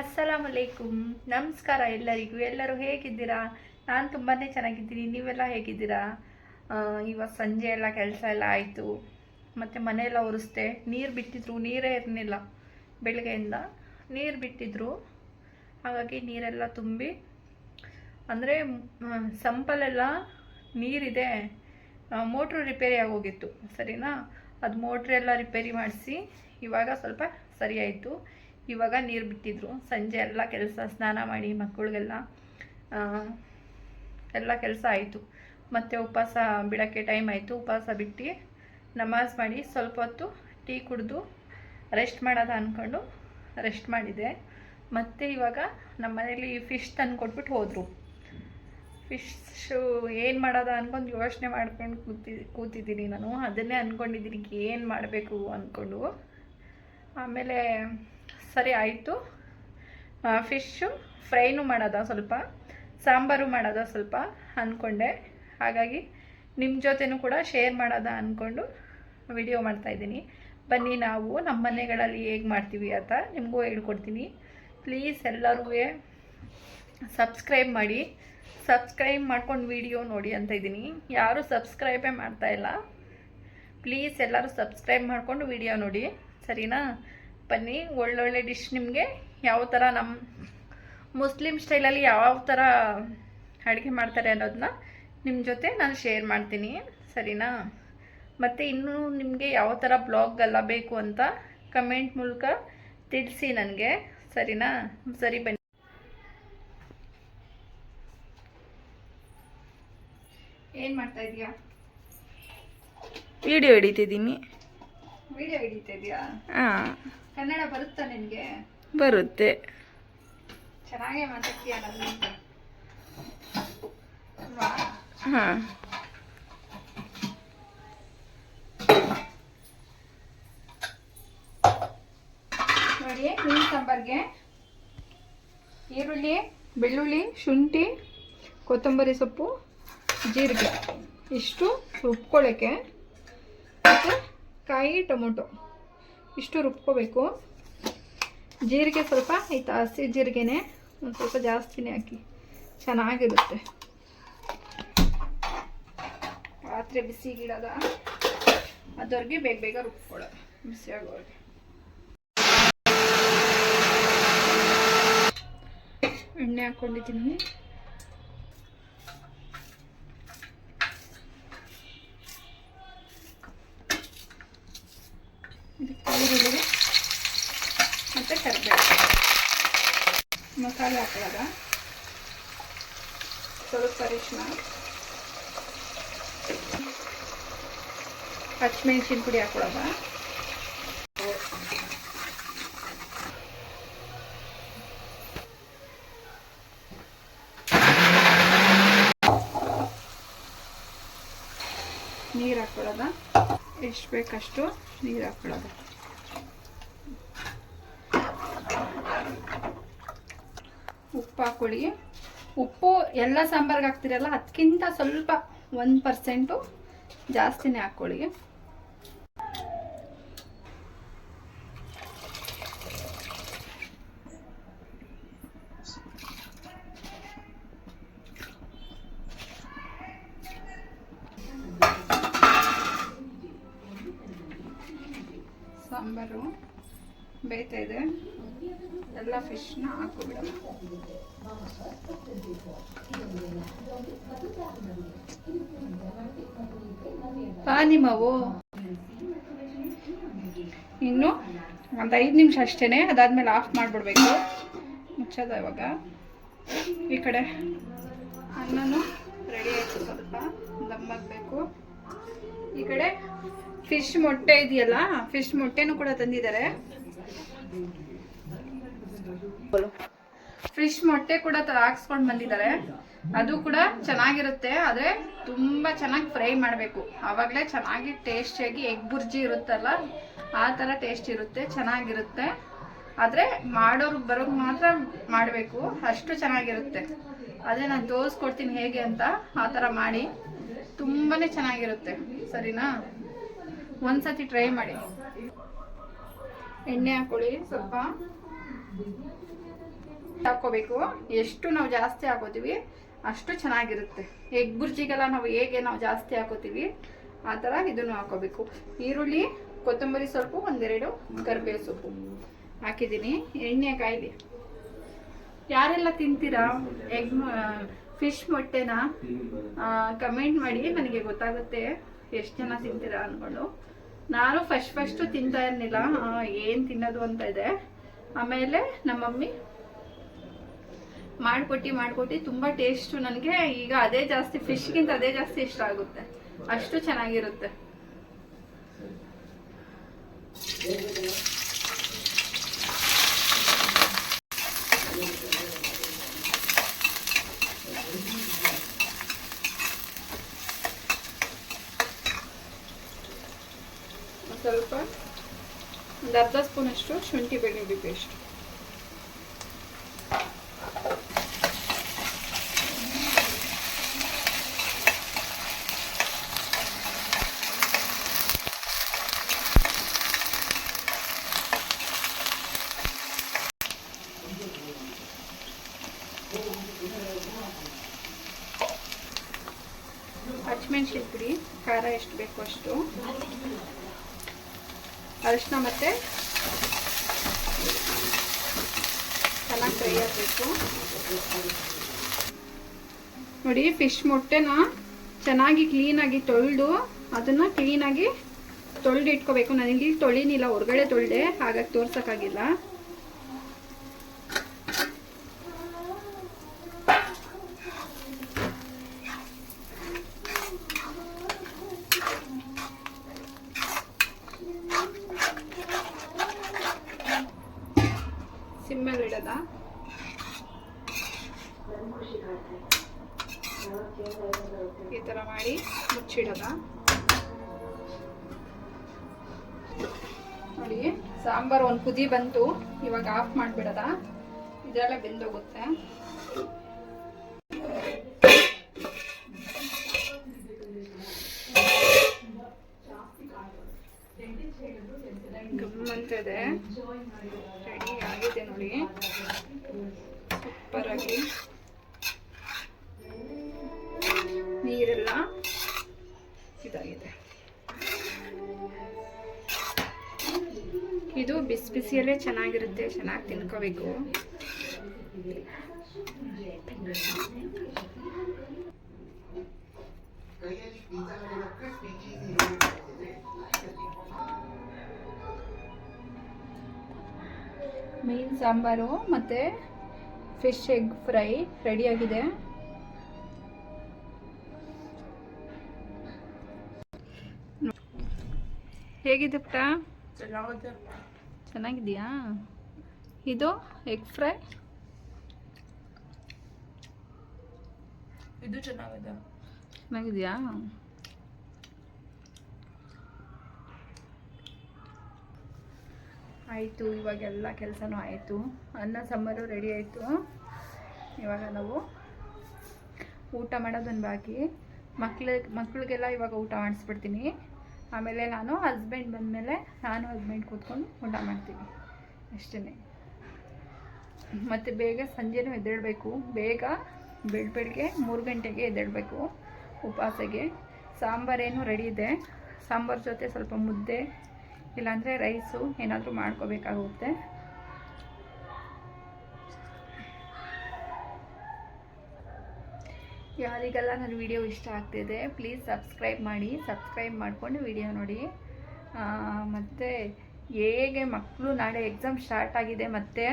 ಅಸ್ಸಲಾಮ್ ಅಲೈಕುಮ್ ನಮಸ್ಕಾರ ಎಲ್ಲರಿಗೂ. ಎಲ್ಲರೂ ಹೇಗಿದ್ದೀರಾ? ನಾನು ತುಂಬಾ ಚೆನ್ನಾಗಿದ್ದೀನಿ. ನೀವೆಲ್ಲ ಹೇಗಿದ್ದೀರಾ? ಇವಾಗ ಸಂಜೆ ಎಲ್ಲ ಕೆಲಸ ಎಲ್ಲ ಆಯಿತು. ಮತ್ತು ಮನೆಯೆಲ್ಲ ಒರೆಸ್ದೆ. ನೀರು ಬಿಟ್ಟಿದ್ರು. ನೀರೇ ಇರಲಿಲ್ಲ ಬೆಳಗ್ಗೆಯಿಂದ. ನೀರು ಬಿಟ್ಟಿದ್ರು. ಹಾಗಾಗಿ ನೀರೆಲ್ಲ ತುಂಬಿ, ಅಂದರೆ ಸಂಪಲ್ಲೆಲ್ಲ ನೀರಿದೆ. ಮೋಟ್ರು ರಿಪೇರಿ ಆಗೋಗಿತ್ತು. ಸರಿನಾ? ಅದು ಮೋಟ್ರೆಲ್ಲ ರಿಪೇರಿ ಮಾಡಿಸಿ, ಇವಾಗ ಸ್ವಲ್ಪ ಸರಿ ಆಯಿತು ಇವಾಗ ನೀರು ಬಿಟ್ಟಿದ್ರು. ಸಂಜೆ ಎಲ್ಲ ಕೆಲಸ, ಸ್ನಾನ ಮಾಡಿ ಮಕ್ಕಳಿಗೆಲ್ಲ ಎಲ್ಲ ಕೆಲಸ ಆಯಿತು. ಮತ್ತು ಉಪವಾಸ ಬಿಡೋಕ್ಕೆ ಟೈಮ್ ಆಯಿತು. ಉಪವಾಸ ಬಿಟ್ಟು ನಮಾಜ್ ಮಾಡಿ ಸ್ವಲ್ಪ ಹೊತ್ತು ಟೀ ಕುಡಿದು ರೆಸ್ಟ್ ಮಾಡೋದ ಅಂದ್ಕೊಂಡು ರೆಸ್ಟ್ ಮಾಡಿದೆ. ಮತ್ತು ಇವಾಗ ನಮ್ಮ ಮನೇಲಿ ಫಿಶ್ ತಂದು ಕೊಟ್ಬಿಟ್ಟು ಹೋದರು. ಫಿಶ್ಶು ಏನು ಮಾಡೋದ ಅಂದ್ಕೊಂಡು ಯೋಚನೆ ಮಾಡ್ಕೊಂಡು ಕೂತಿ, ಕೂತಿದ್ದೀನಿ ನಾನು. ಅದನ್ನೇ ಅಂದ್ಕೊಂಡಿದ್ದೀನಿ ಏನು ಮಾಡಬೇಕು ಅಂದ್ಕೊಂಡು ಆಮೇಲೆ ಸರಿ, ಆಯಿತು. ಫಿಶ್ಶು, ಫ್ರೈನು ಮಾಡೋದ ಸ್ವಲ್ಪ? ಸಾಂಬಾರು ಮಾಡೋದ ಸ್ವಲ್ಪ? ಅಂದ್ಕೊಂಡೆ ಹಾಗಾಗಿ ನಿಮ್ಮ ಜೊತೆನೂ ಕೂಡ ಶೇರ್ ಮಾಡೋದ ಅಂದ್ಕೊಂಡು ವಿಡಿಯೋ ಮಾಡ್ತಾಯಿದ್ದೀನಿ ಬನ್ನಿ, ನಾವು ನಮ್ಮ ಮನೆಗಳಲ್ಲಿ ಹೇಗೆ ಮಾಡ್ತೀವಿ ಅಂತ ನಿಮಗೂ ಹೇಳ್ಕೊಡ್ತೀನಿ. ಪ್ಲೀಸ್ ಎಲ್ಲರೂ ಸಬ್ಸ್ಕ್ರೈಬ್ ಮಾಡಿ. ಸಬ್ಸ್ಕ್ರೈಬ್ ಮಾಡ್ಕೊಂಡು ವಿಡಿಯೋ ನೋಡಿ ಅಂತ ಇದ್ದೀನಿ. ಯಾರೂ ಸಬ್ಸ್ಕ್ರೈಬೇ ಮಾಡ್ತಾ ಇಲ್ಲ. ಪ್ಲೀಸ್ ಎಲ್ಲರೂ ಸಬ್ಸ್ಕ್ರೈಬ್ ಮಾಡಿಕೊಂಡು ವಿಡಿಯೋ ನೋಡಿ. ಸರಿನಾ? ಬನ್ನಿ ಒಳ್ಳೊಳ್ಳೆ ಡಿಶ್ ನಿಮಗೆ. ಯಾವ ಥರ ನಮ್ಮ ಮುಸ್ಲಿಂ ಸ್ಟೈಲಲ್ಲಿ ಯಾವ ಥರ ಅಡುಗೆ ಮಾಡ್ತಾರೆ ಅನ್ನೋದನ್ನ ನಿಮ್ಮ ಜೊತೆ ನಾನು ಶೇರ್ ಮಾಡ್ತೀನಿ. ಸರಿನಾ? ಮತ್ತು ಇನ್ನೂ ನಿಮಗೆ ಯಾವ ಥರ ಬ್ಲಾಗ್ಗೆಲ್ಲ ಬೇಕು ಅಂತ ಕಮೆಂಟ್ ಮೂಲಕ ತಿಳಿಸಿ ನನಗೆ. ಸರಿನಾ? ಸರಿ ಬನ್ನಿ. ಏನು ಮಾಡ್ತಾ ಇದೀಯಾ? ವಿಡಿಯೋ ಹಿಡಿತಿದ್ದೀನಿ ವಿಡಿಯೋ ಹಿಡಿತಾ ಇದೆಯಾ? ಹಾಂ ಕನ್ನಡ ಬರುತ್ತಾ ನಿನಗೆ? ಬರುತ್ತೆ. ಚೆನ್ನಾಗೇ ಮಾತಾಡ್ತೀಯ ಹಾಂ. ನೋಡಿ ಮೀನು ಸಾಂಬಾರ್ಗೆ ಈರುಳ್ಳಿ ಬೆಳ್ಳುಳ್ಳಿ ಶುಂಠಿ ಕೊತ್ತಂಬರಿ ಸೊಪ್ಪು ಜೀರಿಗೆ. ಇಷ್ಟು ರುಬ್ಕೊಳ್ಳೋಕ್ಕೆ ಮತ್ತು ಕಾಯಿ ಟೊಮೊಟೊ. ಇಷ್ಟು ರುಬ್ಕೋಬೇಕು. ಜೀರಿಗೆ ಸ್ವಲ್ಪ ಆಯ್ತು? ಹಸಿ ಜೀರಿಗೆನೇ ಒಂದು ಸ್ವಲ್ಪ ಜಾಸ್ತಿನೇ ಹಾಕಿ. ಚೆನ್ನಾಗಿರುತ್ತೆ. ಪಾತ್ರೆ ಬಿಸಿಗಿಡೋದ ಅದವ್ರಿಗೆ ಬೇಗ ಬೇಗ ರುಬ್ಕೊಳ್ಳೋದು. ಬಿಸಿ ಆಗೋರಿಗೆ ಎಣ್ಣೆ ಹಾಕ್ಕೊಂಡಿದ್ದೀನಿ ಈರುಳ್ಳಿ ಮತ್ತು ಕರಿಬೇವು. ಮಸಾಲೆ ಹಾಕೊಳ್ಳೋದ ಸ್ವಲ್ಪ ಅರಿಶಿನ ಹಸಿಮೆಣ್ಸಿನ ಪುಡಿ ಹಾಕೊಳ್ಳೋದ ನೀರು ಹಾಕೊಳ್ಳೋದ ಎಷ್ಟು ಬೇಕಷ್ಟು ನೀರು ಹಾಕೊಳ್ಳೋದು. ಉಪ್ಪು ಹಾಕೊಳ್ಳಿ. ಉಪ್ಪು ಎಲ್ಲ ಸಾಂಬಾರ್ಗೆ ಹಾಕ್ತಿರಲ್ಲ ಅದಕ್ಕಿಂತ ಸ್ವಲ್ಪ ಒಂದು ಪರ್ಸೆಂಟು ಜಾಸ್ತಿನೇ ಹಾಕ್ಕೊಳ್ಳಿ ಸಾಂಬಾರು ಬೇಯ್ತಾ ಇದೆ. ಎಲ್ಲ ಫಿಶ್ನ ಹಾಕೋಬಿಡೋಣ. ಬಾ ನಿಮ್ಮವು? ಇನ್ನು ಒಂದು ಐದು ನಿಮಿಷ ಅಷ್ಟೇ ಅದಾದ್ಮೇಲೆ ಆಫ್ ಮಾಡಿಬಿಡ್ಬೇಕು. ಮುಚ್ಚೋದ ಇವಾಗ. ಈ ಕಡೆ ಅನ್ನನೂ ರೆಡಿ ಆಯಿತು ಸ್ವಲ್ಪ. ದಮ್ಮಾಗಬೇಕು ಈ ಕಡೆ ಫಿಶ್ ಮೊಟ್ಟೆ ಇದೆಯಲ್ಲ? ಫಿಶ್ ಮೊಟ್ಟೆನೂ ಕೂಡ ತಂದಿದ್ದಾರೆ. ಫಿಶ್ ಮೊಟ್ಟೆ ಕೂಡ ಹಾಕ್ಸ್ಕೊಂಡು ಬಂದಿದ್ದಾರೆ. ಅದು ಕೂಡ ಚೆನ್ನಾಗಿರುತ್ತೆ, ಆದ್ರೆ ತುಂಬಾ ಚೆನ್ನಾಗಿ ಫ್ರೈ ಮಾಡಬೇಕು. ಆವಾಗಲೇ ಚೆನ್ನಾಗಿ ಟೇಸ್ಟಿಯಾಗಿ ಎಗ್ ಬುರ್ಜಿ ಇರುತ್ತಲ್ಲ, ಆ ಥರ ಟೇಸ್ಟ್ ಇರುತ್ತೆ, ಚೆನ್ನಾಗಿರುತ್ತೆ. ಆದರೆ ಮಾಡೋರು ಬರೋದು ಮಾತ್ರ ಮಾಡಬೇಕು, ಅಷ್ಟು ಚೆನ್ನಾಗಿರುತ್ತೆ. ಅದೇ ನಾನು ತೋರಿಸ್ಕೊಡ್ತೀನಿ ಹೇಗೆ ಅಂತ, ಆ ಥರ ಮಾಡಿ. ತುಂಬಾ ಚೆನ್ನಾಗಿರುತ್ತೆ, ಸರಿನಾ? ಒಂದ್ಸತಿ ಟ್ರೈ ಮಾಡಿ. ಎಣ್ಣೆ ಹಾಕೊಳ್ಳಿ ಸ್ವಲ್ಪ. ಹಾಕೋಬೇಕು ಎಷ್ಟು ನಾವು ಜಾಸ್ತಿ ಹಾಕೋತೀವಿ ಅಷ್ಟು ಚೆನ್ನಾಗಿರುತ್ತೆ. ಎಗ್ ಬುರ್ಜಿಗೆಲ್ಲ ನಾವು ಹೇಗೆ ನಾವು ಜಾಸ್ತಿ ಹಾಕೋತೀವಿ, ಆ ಥರ ಇದನ್ನು ಹಾಕೋಬೇಕು. ಈರುಳ್ಳಿ, ಕೊತ್ತಂಬರಿ ಸೊಪ್ಪು, ಒಂದೆರಡು ಕರಿಬೇವು ಸೊಪ್ಪು ಹಾಕಿದ್ದೀನಿ. ಎಣ್ಣೆ ಕಾಯಿಲಿ. ಯಾರೆಲ್ಲ ತಿಂತೀರಾ ಎಗ್ ಫಿಶ್ ಮೊಟ್ಟೆನ ಕಮೆಂಟ್ ಮಾಡಿ, ನನಗೆ ಗೊತ್ತಾಗುತ್ತೆ. ಎಷ್ಟು ಜನ ತಿಂತೀರಾ ಅಂದ್ಕೊಂಡು ನಾನು ಫಸ್ಟ್ ಫಸ್ಟು ತಿಂತಾ ಇರಲಿಲ್ಲ. ಏನು ತಿನ್ನೋದು ಅಂತ ಇದೆ. ಆಮೇಲೆ ನಮ್ಮ ಮಮ್ಮಿ ಮಾಡ್ಕೊಟ್ಟು ಮಾಡ್ಕೊಟ್ಟು ತುಂಬ ಟೇಸ್ಟು ನನಗೆ ಈಗ ಅದೇ ಜಾಸ್ತಿ ಫಿಶ್ಗಿಂತ ಅದೇ ಜಾಸ್ತಿ ಇಷ್ಟ ಆಗುತ್ತೆ. ಅಷ್ಟು ಚೆನ್ನಾಗಿರುತ್ತೆ. ಸ್ವಲ್ಪ ಒಂದು ಅರ್ಧ ಸ್ಪೂನಷ್ಟು ಶುಂಠಿ ಬೆಳ್ಳುಳ್ಳಿ ಪೇಸ್ಟ್ ಹಚ್ಮೆಣ್ಸಿನ ಪುಡಿ ಖಾರ ಎಷ್ಟು ಬೇಕು ಅಷ್ಟು ಅರಿಶಿನ ಮತ್ತೆ ಚೆನ್ನಾಗಿ ಫ್ರೈ ಆಗಬೇಕು. ನೋಡಿ ಫಿಶ್ ಮೊಟ್ಟೆನ ಚೆನ್ನಾಗಿ ಕ್ಲೀನಾಗಿ ತೊಳೆದು ಅದನ್ನ ಕ್ಲೀನಾಗಿ ತೊಳೆದು ಇಟ್ಕೋಬೇಕು ನನಗೆ ತೊಳಿನಿಲ್ಲ, ಹೊರಗಡೆ ತೊಳೆದೆ, ಹಾಗಾಗಿ ತೋರ್ಸೋಕ್ಕಾಗಿಲ್ಲ. ಈ ಥರ ಮಾಡಿ ಮುಚ್ಚಿಡೋಣ. ನೋಡಿ, ಸಾಂಬಾರು ಒಂದು ಕುದಿ ಬಂತು, ಇವಾಗ ಆಫ್ ಮಾಡಿಬಿಡೋದ ಇದರಲ್ಲೇ ಬೆಂದೋಗುತ್ತೆ. ಗಮ್ ಅಂತಿದೆ. ರೆಡಿ ಆಗಿದೆ ನೋಡಿ. ಸೂಪರ್ ನೀರೆಲ್ಲ ಇದಾಗಿದೆ. ಇದು ಬಿಸಿ ಬಿಸಿಯಲ್ಲೇ ಚೆನ್ನಾಗಿರುತ್ತೆ, ಚೆನ್ನಾಗಿ ತಿನ್ಕೋಬೇಕು. ಮೀನ್ ಸಾಂಬಾರು ಮತ್ತೆ ಫಿಶ್ ಎಗ್ ಫ್ರೈ ರೆಡಿಯಾಗಿದೆ ಹೇಗಿದೆ ಪುಟ ಚೆನ್ನಾಗಿದೆಯಾ ಇದು ಎಗ್ ಫ್ರೈ ಇದು ಚೆನ್ನಾಗಿದೆ. ಚೆನ್ನಾಗಿದೆಯಾ ಆಯಿತು ಇವಾಗೆಲ್ಲ ಕೆಲಸನೂ ಆಯಿತು. ಅನ್ನ ಸಾಂಬಾರು ರೆಡಿ ಆಯಿತು. ಇವಾಗ ನಾವು ಊಟ ಮಾಡೋದೊಂದು ಬಾಕಿ. ಮಕ್ಳಿಗೆ ಮಕ್ಳಿಗೆಲ್ಲ ಇವಾಗ ಊಟ ಮಾಡಿಸ್ಬಿಡ್ತೀನಿ. ಆಮೇಲೆ ನಾನು ಹಸ್ಬೆಂಡ್ ಬಂದಮೇಲೆ ನಾನು ಹಸ್ಬೆಂಡ್ ಕೂತ್ಕೊಂಡು ಊಟ ಮಾಡ್ತೀನಿ. ಅಷ್ಟೇ ಮತ್ತು ಬೇಗ ಸಂಜೆನೂ ಎದ್ದೇಳಬೇಕು. ಬೇಗ ಬೆಳ್ ಬೆಳಗ್ಗೆ ಮೂರು ಗಂಟೆಗೆ ಎದ್ದೇಳಬೇಕು. ಉಪವಾಸಗೆ ಸಾಂಬಾರೇನು ರೆಡಿ ಇದೆ. ಸಾಂಬಾರು ಜೊತೆ ಸ್ವಲ್ಪ ಮುದ್ದೆ, ಇಲ್ಲಾಂದರೆ ರೈಸು ಏನಾದರೂ ಮಾಡ್ಕೋಬೇಕಾಗುತ್ತೆ. ಯಾರಿಗೆಲ್ಲ ನನ್ನ ವಿಡಿಯೋ ಇಷ್ಟ ಆಗ್ತಿದೆ ಪ್ಲೀಸ್ ಸಬ್ಸ್ಕ್ರೈಬ್ ಮಾಡಿ ಸಬ್ಸ್ಕ್ರೈಬ್ ಮಾಡಿಕೊಂಡು ವಿಡಿಯೋ ನೋಡಿ. ಮತ್ತು ಹೇಗೆ ಮಕ್ಕಳು ನಾಳೆ ಎಕ್ಸಾಮ್ ಸ್ಟಾರ್ಟ್ ಆಗಿದೆ ಮತ್ತು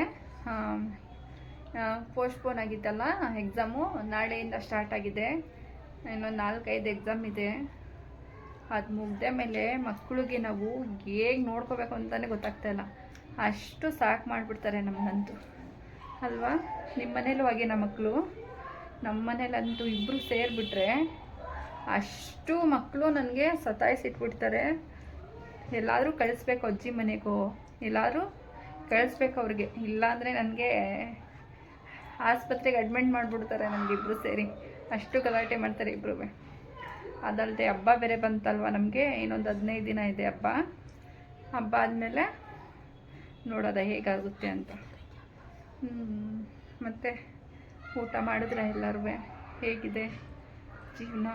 ಪೋಸ್ಟ್ಪೋನ್ ಆಗಿತ್ತಲ್ಲ ಎಕ್ಸಾಮು ನಾಳೆಯಿಂದ ಸ್ಟಾರ್ಟ್ ಆಗಿದೆ. ಇನ್ನೊಂದು ನಾಲ್ಕೈದು ಎಕ್ಸಾಮ್ ಇದೆ. ಅದು ಮುಗ್ದ ಮೇಲೆ ಮಕ್ಕಳಿಗೆ ನಾವು ಹೇಗೆ ನೋಡ್ಕೋಬೇಕು ಅಂತಲೇ ಗೊತ್ತಾಗ್ತಾ ಇಲ್ಲ. ಅಷ್ಟು ಸಾಕು ಮಾಡಿಬಿಡ್ತಾರೆ ನಮ್ಮನ್ನಂತೂ ಅಲ್ವಾ? ನಿಮ್ಮ ಮನೇಲೂ ಹಾಗೆ ನಮ್ಮ ಮಕ್ಕಳು? ನಮ್ಮ ಮನೇಲಂತೂ ಇಬ್ಬರು ಸೇರಿಬಿಟ್ರೆ ಅಷ್ಟು ಮಕ್ಕಳು ನನಗೆ ಸತಾಯಿಸಿಟ್ಬಿಡ್ತಾರೆ ಎಲ್ಲಾದರೂ ಕಳಿಸ್ಬೇಕು ಅಜ್ಜಿ ಮನೆಗೂ. ಎಲ್ಲಾದರೂ ಕಳಿಸ್ಬೇಕು ಅವ್ರಿಗೆ. ಇಲ್ಲಾಂದರೆ ನನಗೆ ಆಸ್ಪತ್ರೆಗೆ ಅಡ್ಮಿಟ್ ಮಾಡಿಬಿಡ್ತಾರೆ ನನಗಿಬ್ಬರು ಸೇರಿ. ಅಷ್ಟು ಗಲಾಟೆ ಮಾಡ್ತಾರೆ ಇಬ್ಬರು ಅದಲ್ಲದೆ ಹಬ್ಬ ಬೇರೆ ಬಂತಲ್ವ ನಮಗೆ? ಇನ್ನೊಂದು ಹದಿನೈದು ದಿನ ಇದೆ ಹಬ್ಬ. ಹಬ್ಬ ಆದಮೇಲೆ ನೋಡೋದ ಹೇಗಾಗುತ್ತೆ ಅಂತ. ಮತ್ತು? ಊಟ ಮಾಡಿದ್ರೆ ಎಲ್ಲರೂ ಹೇಗಿದೆ ಜೀವನ?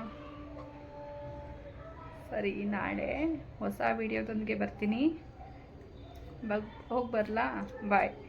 ಸರಿ ನಾಳೆ ಹೊಸ ವಿಡಿಯೋದೊಂದಿಗೆ ಬರ್ತೀನಿ. ಬಗ್ ಹೋಗಿ ಬರಲಾ? ಬಾಯ್